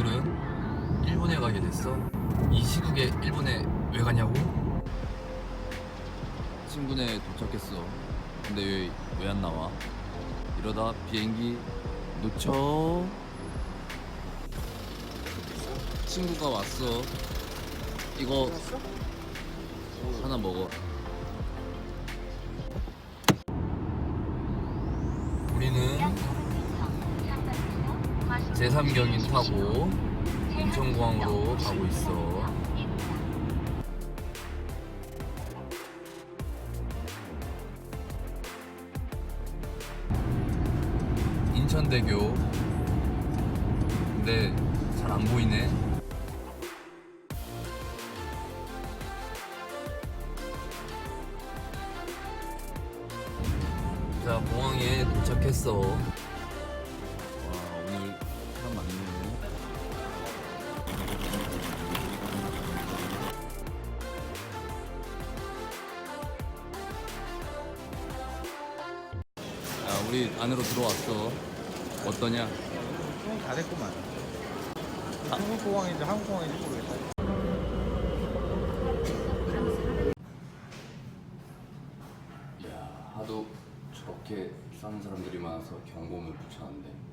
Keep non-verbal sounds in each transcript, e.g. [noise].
오늘은 일본에 가게 됐어. 이 시국에 일본에 왜 가냐고? 친구네 도착했어. 근데 왜 왜 안 나와? 이러다 비행기 놓쳐. 친구가 왔어. 이거 하나 먹어. 제3경인 타고 인천공항으로 가고 있어. 인천대교. 근데 잘 안 보이네. 자, 공항에 도착했어. 우리 안으로 들어왔어. 어떠냐? 좀 다 됐구만. 중국 공항인지 한국 공항인지 모르겠다. 야, 하도 저렇게 싸는 사람들이 많아서 경보음을 붙여놨네.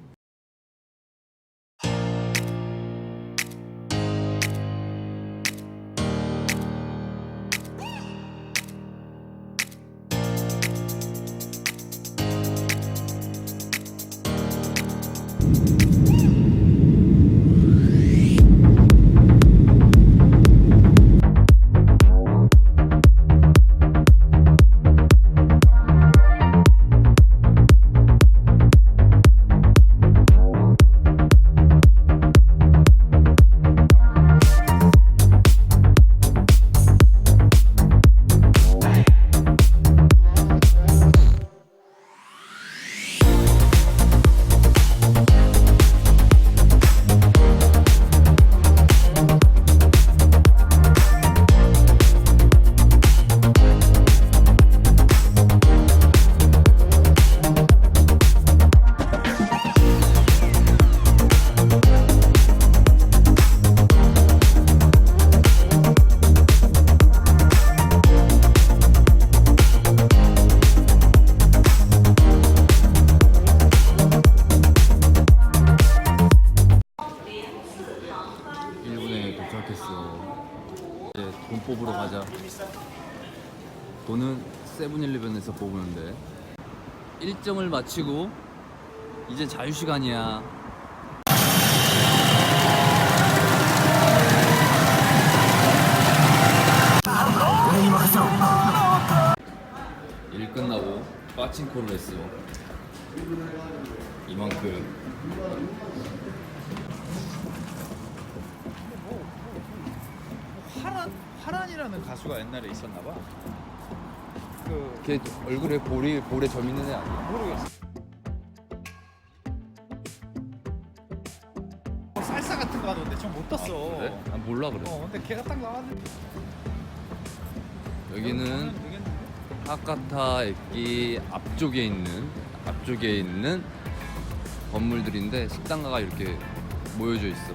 돈은 세븐일레븐에서 뽑으는데 일정을 마치고 이제 자유 시간이야. 일 끝나고 빠칭코를 했어. 이만큼. 화란 화란이라는 가수가 옛날에 있었나 봐. 그 걔 얼굴에 볼이 볼에 점 있는 애 아니야? 모르겠어. 뭐 살사 같은 거 하던데 좀 못 떴어. 그래? 아, 몰라 그래. 어, 근데 걔가 딱 나왔는데. 여기는 하카타駅앞쪽에 있는 앞쪽에 있는 건물들인데 식당가가 이렇게 모여져 있어.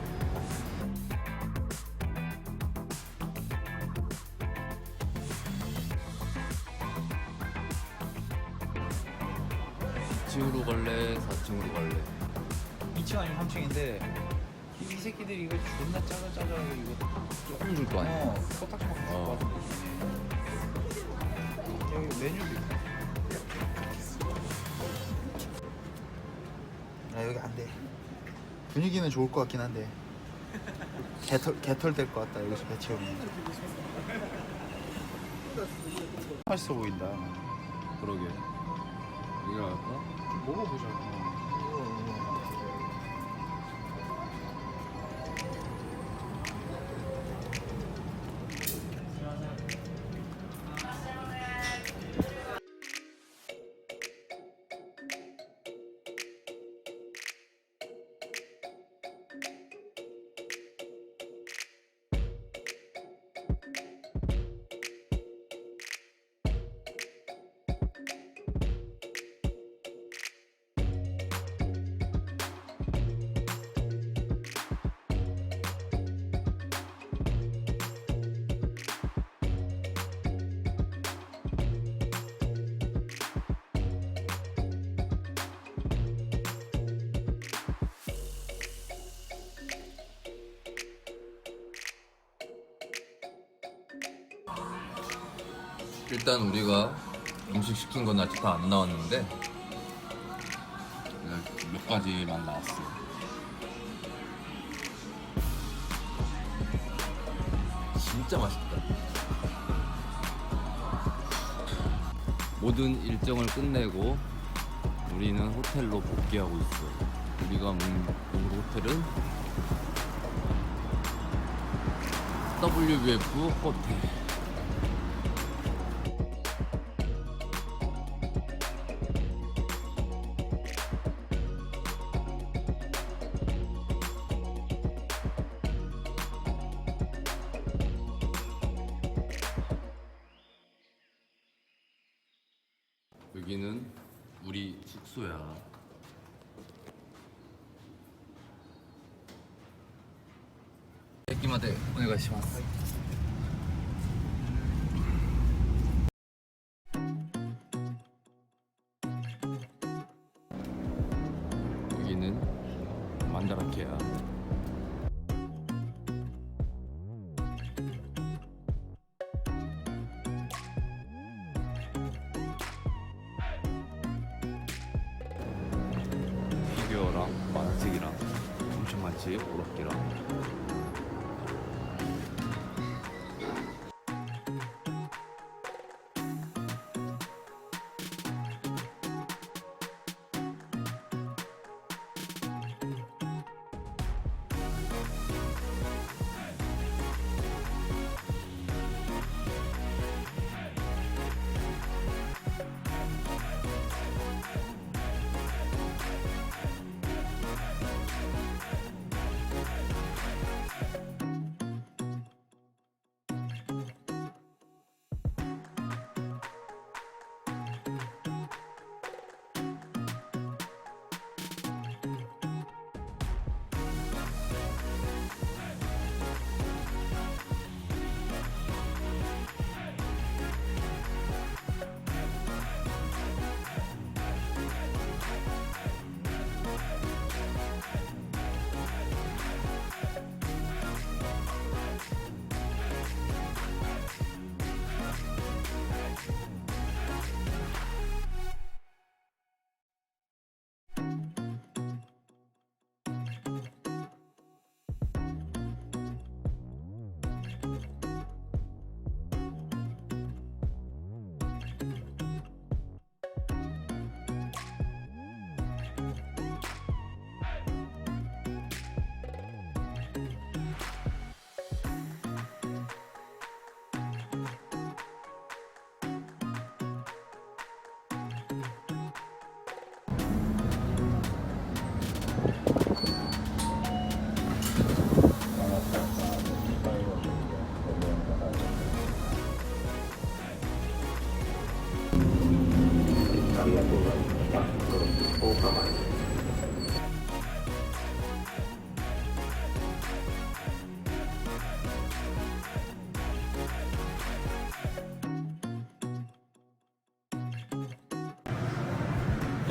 층으로 갈래? 4층으로 갈래? 2층 아니면 3층인데 이 새끼들이 이거 존나 짜잘짜잘하게 이거 조금 줄 거 아니야? 어, 코딱지만 갖고 어. 같은데 여기 메뉴도 있고 아 여기 안돼 분위기는 좋을 것 같긴 한데 개털 개털 될 것 같다 여기서 배 채우면 맛있어 보인다 그러게. 여기가 갈까? 먹어보자 일단 우리가 음식 시킨 건 아직 다 안 나왔는데 몇 가지만 나왔어. 진짜 맛있다. 모든 일정을 끝내고 우리는 호텔로 복귀하고 있어. 우리가 묵는 호텔은 WBF 호텔. 여기는 우리 숙소야. 에끼마데 오네가시마스. 여기는 만다라케야.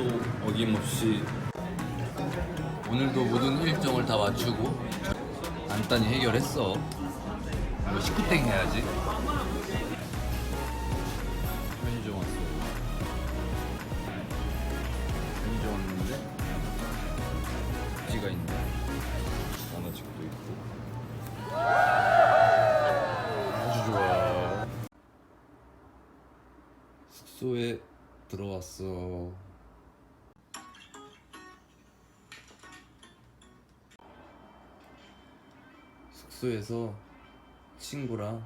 또 어김없이 오늘도 모든 일정을 다 맞추고 간단히 해결했어. 이거 식구땡 해야지. 편의점 왔어. 편의점 왔는데 지가 있네. 만화책도 있고. 아주 좋아. 숙소에 들어왔어. 숙소에서 친구랑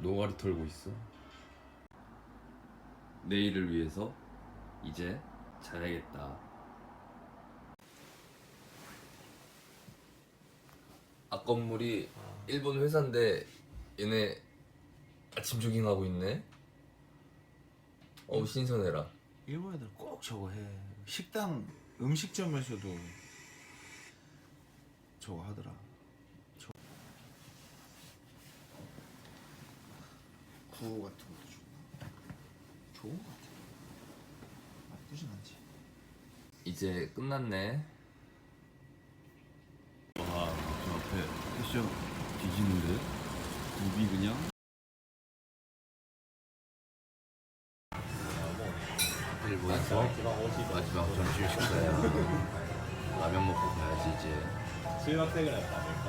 노가리 털고 있어. 내일을 위해서 이제 자야겠다. 앞 건물이 일본 회사인데 얘네 아침 조깅하고 있네. 어우 신선해라. 일본 애들 꼭 저거 해. 식당 음식점에서도 저거 하더라. 구호 같은 것도 좋고 좋은 것 같아. 나쁘진 않지. 이제 끝났네. 와, 저 앞에 패션 뒤지는데 무비 그냥. 다들 모여서 마지막 점심 식사야. [laughs] 라면 먹고 가야지 이제. 中学生ぐらいだったね